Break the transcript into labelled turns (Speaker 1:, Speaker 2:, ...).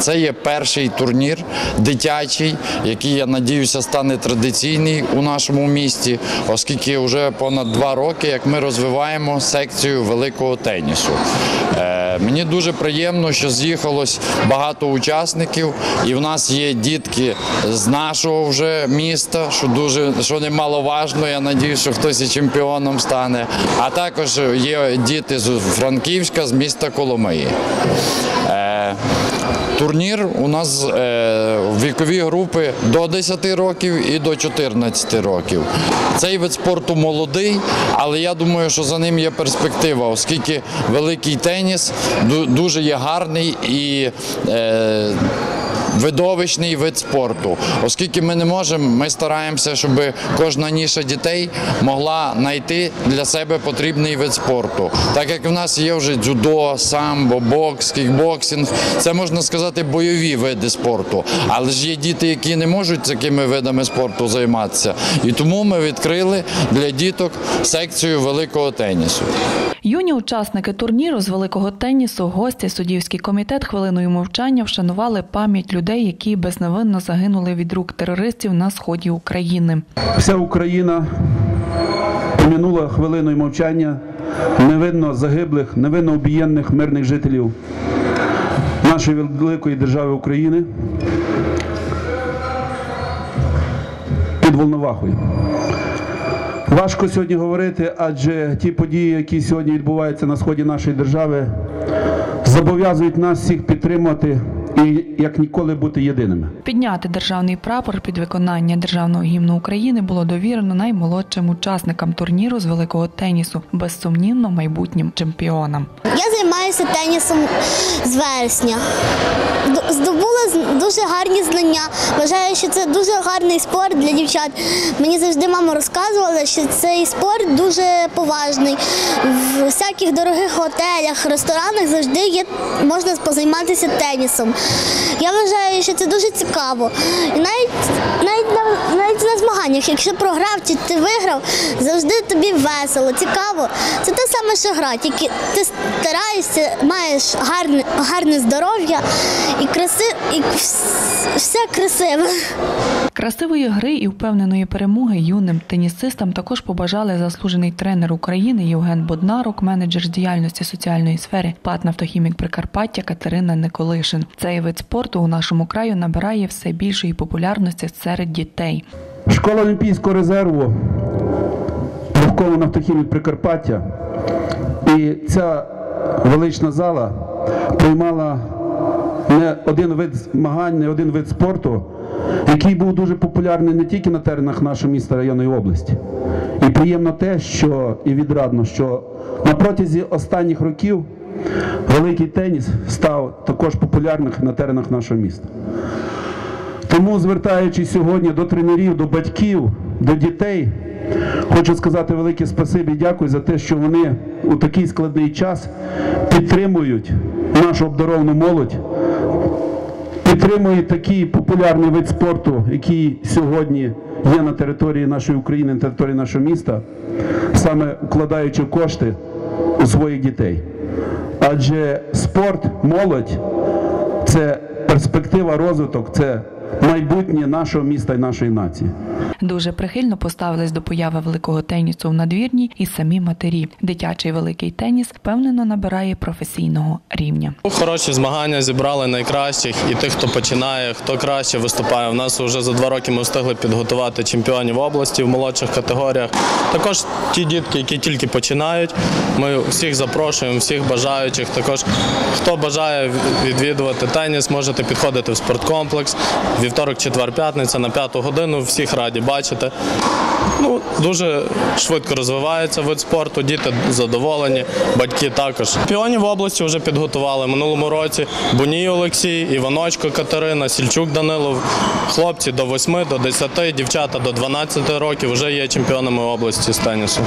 Speaker 1: Це є перший турнір дитячий, який я надіюся стане традиційний у нашому місті, оскільки вже понад два роки, як ми розвиваємо секцію великого тенісу. Е, Мені дуже приємно, що з'їхалось багато учасників, і в нас є дітки з нашого вже міста, що дуже що немаловажно. Я надіюся, що хтось і чемпіоном стане. А також є діти з Франківська, з міста Коломиї. Е, Турнір у нас е, вікові групи до 10 років і до 14 років. Цей вид спорту молодий, але я думаю, що за ним є перспектива, оскільки великий теніс дуже є гарний і. Видовищний вид спорту, оскільки ми не можемо, ми стараємося, щоб кожна ніша дітей могла знайти для себе потрібний вид спорту. Так як в нас є вже дзюдо, самбо, бокс, кікбоксинг, це можна сказати бойові види спорту. Але ж є діти, які не можуть такими видами спорту займатися. І тому ми відкрили для діток секцію великого тенісу.
Speaker 2: Юні учасники турніру з великого тенісу, гості, суддівський комітет хвилиною мовчання вшанували пам'ять людей, які безневинно загинули від рук терористів на сході України.
Speaker 3: Вся Україна помінула хвилиною мовчання невинно загиблих, невинно обієнних мирних жителів нашої великої держави України під Волновахою. Важко сьогодні говорити, адже ті події, які сьогодні відбуваються на сході нашої держави, зобов'язують нас всіх підтримувати і як ніколи бути єдиними.
Speaker 2: Підняти державний прапор під виконання державного гімну України було довірено наймолодшим учасникам турніру з великого тенісу, безсумнівно майбутнім чемпіонам.
Speaker 4: Я займаюся тенісом з вересня. Здобула з- дуже гарні знання. Вважаю, що це дуже гарний спорт для дівчат. Мені завжди мама розказувала, що цей спорт дуже поважний. В всяких дорогих готелях, ресторанах завжди є можна позайматися тенісом. Я вважаю, що це дуже цікаво. І навіть навіть навіть на змаганнях, якщо програв чи ти виграв, завжди тобі весело, цікаво. Це те саме, що гра, тільки ти стараєшся, маєш гарне, гарне здоров'я і краси, і все красиве.
Speaker 2: Красивої гри і впевненої перемоги юним тенісистам також побажали заслужений тренер України Євген Боднарук, менеджер з діяльності соціальної сфери, ПАТ «Нафтохімік Прикарпаття Катерина Николишин. Цей вид спорту у нашому краю набирає все більшої популярності серед дітей.
Speaker 3: Школа Олімпійського резерву навколо нафтохімік Прикарпаття. І ця велична зала приймала не один вид змагань, не один вид спорту, який був дуже популярний не тільки на теренах нашого міста районної області. І приємно те, що і відрадно, що на протязі останніх років великий теніс став також популярним на теренах нашого міста. Тому, звертаючись сьогодні до тренерів, до батьків, до дітей, хочу сказати велике спасибі і дякую за те, що вони у такий складний час підтримують нашу обдаровану молодь, підтримують такий популярний вид спорту, який сьогодні є на території нашої України, на території нашого міста, саме вкладаючи кошти у своїх дітей. Адже спорт, молодь це перспектива розвиток, це майбутнє нашого міста і нашої нації.
Speaker 2: Дуже прихильно поставились до появи великого тенісу в надвірні і самі матері. Дитячий великий теніс впевнено набирає професійного рівня.
Speaker 5: Хороші змагання зібрали найкращих і тих, хто починає, хто краще виступає. У нас вже за два роки ми встигли підготувати чемпіонів області в молодших категоріях. Також ті дітки, які тільки починають. Ми всіх запрошуємо, всіх бажаючих. Також хто бажає відвідувати теніс, можете підходити в спорткомплекс. Вівторок, четвер, п'ятниця на п'яту годину. Всіх раді бачити. Ну, дуже швидко розвивається вид спорту, діти задоволені, батьки також. Піонів області вже підготували минулому році. Буній Олексій, Іваночко Катерина, Сільчук Данило. Хлопці до 8, до 10, дівчата до 12 років вже є чемпіонами області з тенісу.